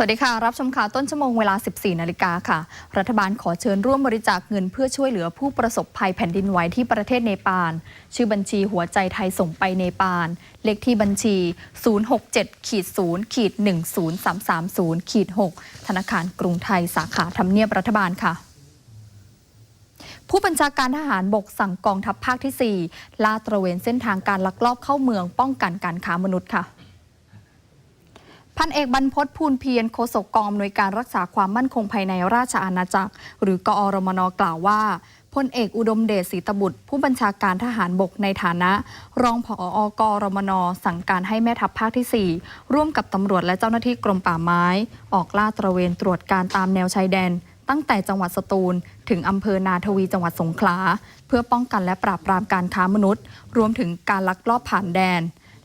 สวัสดีค่ะ รับชมข่าวต้นชั่วโมงเวลา 14 นาฬิกาค่ะ รัฐบาลขอเชิญร่วมบริจาคเงินเพื่อช่วยเหลือผู้ประสบภัยแผ่นดินไหวที่ประเทศเนปาล ชื่อบัญชีหัวใจไทยส่งไปเนปาล เลขที่บัญชี 067ขีด0ขีด10330ขีด6ธนาคารกรุงไทยสาขาทำเนียบรัฐบาลค่ะผู้บัญชาการทหารบกสั่งกองทัพภาคที่ 4 ลาดตระเวนเส้นทางการลักลอบเข้าเมืองป้องกันการค้ามนุษย์ค่ะ พันเอกบรรพตภูลเพียรโฆษกกองอำนวยการรักษาความมั่นคงภายในราชอาณาจักร หรือกอรมนกล่าวว่าพลเอกอุดมเดชศรีตบุตร ผู้บัญชาการทหารบกในฐานะ รองผออกรมน สั่งการให้แม่ทัพภาคที่ 4 ร่วมกับตำรวจและเจ้าหน้าที่กรมป่าไม้ ออกล่าตระเวนตรวจการตามแนวชายแดน ตั้งแต่จังหวัดสตูล ถึงอำเภอนาทวีจังหวัดสงขลา เพื่อป้องกันและปราบปรามการค้ามนุษย์ รวมถึงการลักลอบผ่านแดน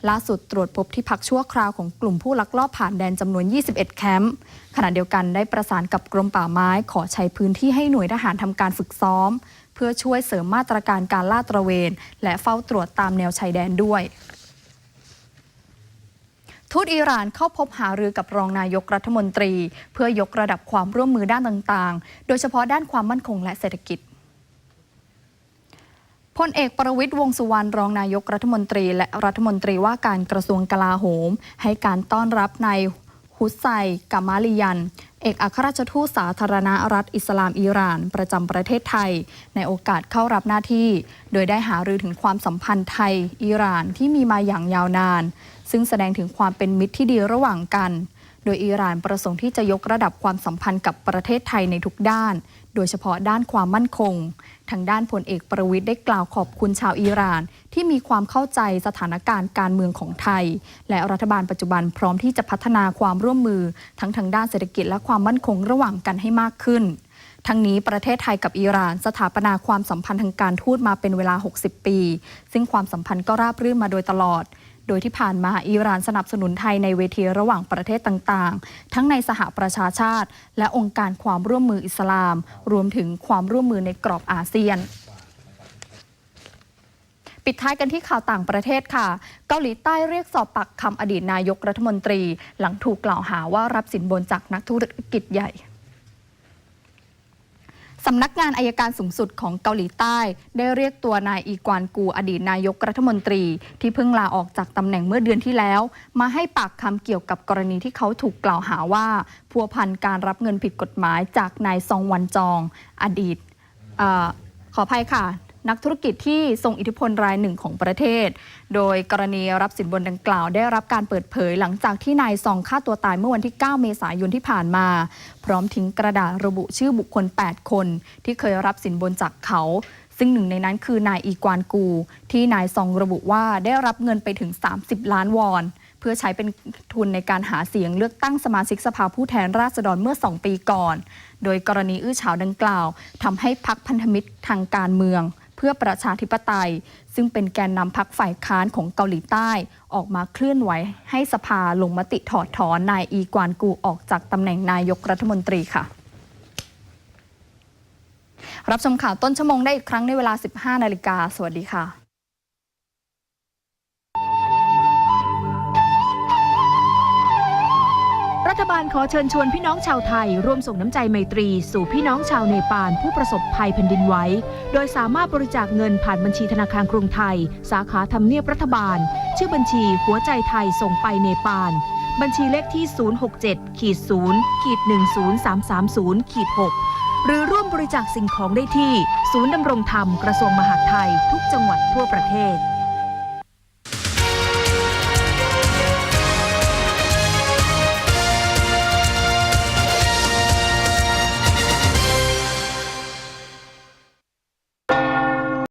ล่าสุดตรวจพบที่พักชั่วคราวของกลุ่มผู้ลักลอบผ่านแดนจำนวน 21 แคมป์ ขณะเดียวกันได้ประสานกับกรมป่าไม้ขอใช้พื้นที่ให้หน่วยทหารทำการฝึกซ้อม เพื่อช่วยเสริมมาตรการการลาดตระเวน และเฝ้าตรวจตามแนวชายแดนด้วยทูตอิหร่านเข้าพบหารือกับรองนายกรัฐมนตรี เพื่อยกระดับความร่วมมือด้านต่างๆ โดยเฉพาะด้านความมั่นคงและเศรษฐกิจ พลเอกประวิตยวงสุวรรณรองนายกรัฐมนตรี และรัฐมนตรีว่าการกระทรวงกลาโหม ให้การต้อนรับนายฮุสไซกามาลียัน เอกอัครราชทูตสาธารณรัฐอิสลามอิหร่าน ประจำประเทศไทย ในโอกาสเข้ารับหน้าที่ โดยได้หารือถึงความสัมพันธ์ไทยอิหร่านที่มีมาอย่างยาวนาน ซึ่งแสดงถึงความเป็นมิตรที่ดีระหว่างกัน โดยอิหร่านประสงค์ที่จะยกระดับความสัมพันธ์กับประเทศไทยในทุกด้าน โดยเฉพาะด้านความมั่นคง ทางด้านพลเอกประวิทย์ได้กล่าวขอบคุณชาวอิหร่าน ที่มีความเข้าใจสถานการณ์การเมืองของไทย และรัฐบาลปัจจุบันพร้อมที่จะพัฒนาความร่วมมือ ทั้งทางด้านเศรษฐกิจและความมั่นคงระหว่างกันให้มากขึ้น ทั้งนี้ประเทศไทยกับอิหร่าน สถาปนาความสัมพันธ์ทางการทูตมาเป็นเวลา 60 ปี ซึ่งความสัมพันธ์ก็ราบรื่นมาโดยตลอด โดยที่ผ่านมาอิหร่านสนับสนุนไทยในเวทีระหว่างประเทศต่างๆ ทั้งในสหประชาชาติ และองค์การความร่วมมืออิสลาม รวมถึงความร่วมมือในกรอบอาเซียนปิดท้ายกันที่ข่าวต่างประเทศค่ะ เกาหลีใต้เรียกสอบปากคำอดีตนายกรัฐมนตรี หลังถูกกล่าวหาว่ารับสินบนจากนักธุรกิจใหญ่ สำนักงานอายการสูงสุดของเกาหลีใต้ ได้เรียกตัวนายอีกวานกูอดีตนายกรัฐมนตรี ที่เพิ่งลาออกจากตำแหน่งเมื่อเดือนที่แล้ว มาให้ปากคำเกี่ยวกับกรณีที่เขาถูกกล่าวหาว่าพัวพันการรับเงินผิดกฎหมายจากนายซองวันจอง อดีตอขออภัยค่ะ นักธุรกิจที่ทรงอิทธิพลรายหนึ่งของประเทศ โดยกรณีรับสินบนดังกล่าว ได้รับการเปิดเผยหลังจากที่นายซองฆ่าตัวตายเมื่อวันที่ 9 เมษายนที่ผ่านมา พร้อมทิ้งกระดาษระบุชื่อบุคคล 8 คน ที่เคยรับสินบนจากเขาซึ่งหนึ่งในนั้นคือนายอีกวานกู ที่นายซองระบุว่าได้รับเงินไปถึง 30 ล้านวอน เพื่อใช้เป็นทุนในการหาเสียงเลือกตั้งสมาชิกสภาผู้แทนราษฎรเมื่อ 2 ปีก่อน โดยกรณีอื้อฉาวดังกล่าวทำให้พักพันธมิตรทางการเมือง พื่อประชาธิปไตย ซึ่งเป็นแกนนำพักฝ่ายค้านของเกาหลีใต้ ออกมาเคลื่อนไหวให้สภาลงมติถอดถอนนายอีกวานกูออกจากตำแหน่งนายกรัฐมนตรีค่ะ รับชมข่าวต้นชั่วโมงได้อีกครั้งในเวลา 15 นาฬิกาสวัสดีค่ะ บาลขอเชิญชวนพี่น้องชาวไทย ร่วมส่งน้ำใจไมตรี สู่พี่น้องชาวเนปาลผู้ประสบภัยแผ่นดินไหวโดยสามารถบริจาคเงินผ่านบัญชีธนาคารกรุงไทย สาขาทำเนียบรัฐบาล ชื่อบัญชีหัวใจไทยส่งไปเนปาลบัญชีเลขที่ 067ขีด0ขีด10330ขีด6หรือร่วมบริจาคสิ่งของได้ที่ ศูนย์ดำรงธรรมกระทรวงมหาดไทย ทุกจังหวัดทั่วประเทศ